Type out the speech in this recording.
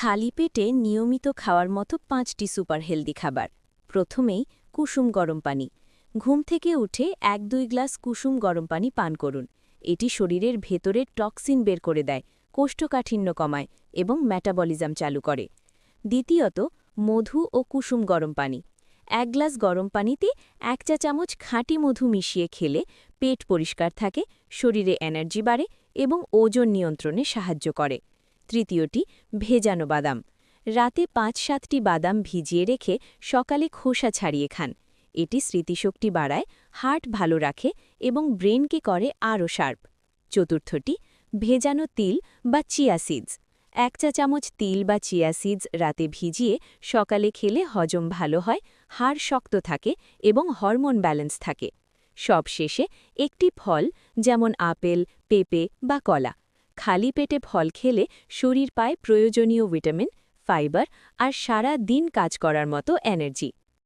খালি পেটে নিয়মিত খাওয়ার মতো পাঁচটি সুপার হেলদি খাবার। প্রথমেই কুসুম গরম পানি। ঘুম থেকে উঠে এক দুই গ্লাস কুসুম গরম পানি পান করুন। এটি শরীরের ভেতরের টক্সিন বের করে দেয়, কোষ্ঠকাঠিন্য কমায় এবং ম্যাটাবলিজম চালু করে। দ্বিতীয়ত, মধু ও কুসুম গরম পানি। এক গ্লাস গরম পানিতে এক চা চামচ খাঁটি মধু মিশিয়ে খেলে পেট পরিষ্কার থাকে, শরীরে এনার্জি বাড়ে এবং ওজন নিয়ন্ত্রণে সাহায্য করে। তৃতীয়টি ভেজানো বাদাম। রাতে পাঁচ সাতটি বাদাম ভিজিয়ে রেখে সকালে খোসা ছাড়িয়ে খান। এটি স্মৃতিশক্তি বাড়ায়, হার্ট ভালো রাখে এবং ব্রেনকে করে আরও শার্প। চতুর্থটি, ভেজানো তিল বা চিয়া সিডস। এক চা চামচ তিল বা চিয়া সিডস রাতে ভিজিয়ে সকালে খেলে হজম ভালো হয়, হাড় শক্ত থাকে এবং হরমোন ব্যালেন্স থাকে। সবশেষে একটি ফল যেমন আপেল, পেঁপে বা কলা। খালি পেটে ফল খেলে শরীর পায় প্রয়োজনীয় ভিটামিন, ফাইবার আর সারা দিন কাজ করার মতো এনার্জি।